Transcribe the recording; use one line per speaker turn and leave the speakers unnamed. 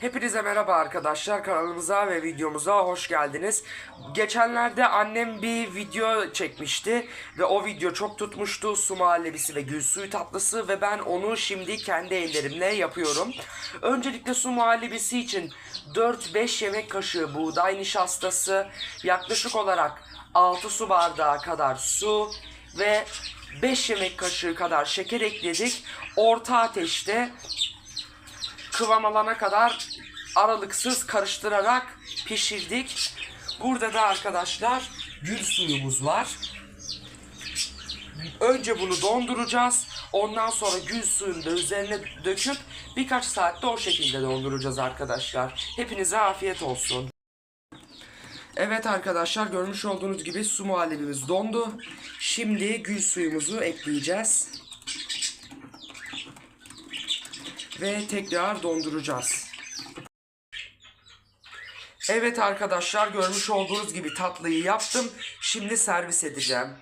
Hepinize merhaba arkadaşlar kanalımıza ve videomuza hoş geldiniz. Geçenlerde annem bir video çekmişti ve o video çok tutmuştu. Su muhallebisi ve gül suyu tatlısı ve ben onu şimdi kendi ellerimle yapıyorum. Öncelikle su muhallebisi için 4-5 yemek kaşığı buğday nişastası, yaklaşık olarak 6 su bardağı kadar su ve 5 yemek kaşığı kadar şeker ekledik. Orta ateşte kıvam alana kadar aralıksız karıştırarak pişirdik. Burada da arkadaşlar gül suyumuz var. Önce bunu donduracağız. Ondan sonra gül suyunu da üzerine döküp birkaç saatte o şekilde donduracağız arkadaşlar. Hepinize afiyet olsun. Evet arkadaşlar görmüş olduğunuz gibi su muhallebimiz dondu. Şimdi gül suyumuzu ekleyeceğiz. Ve tekrar donduracağız. Evet arkadaşlar görmüş olduğunuz gibi tatlıyı yaptım. Şimdi servis edeceğim.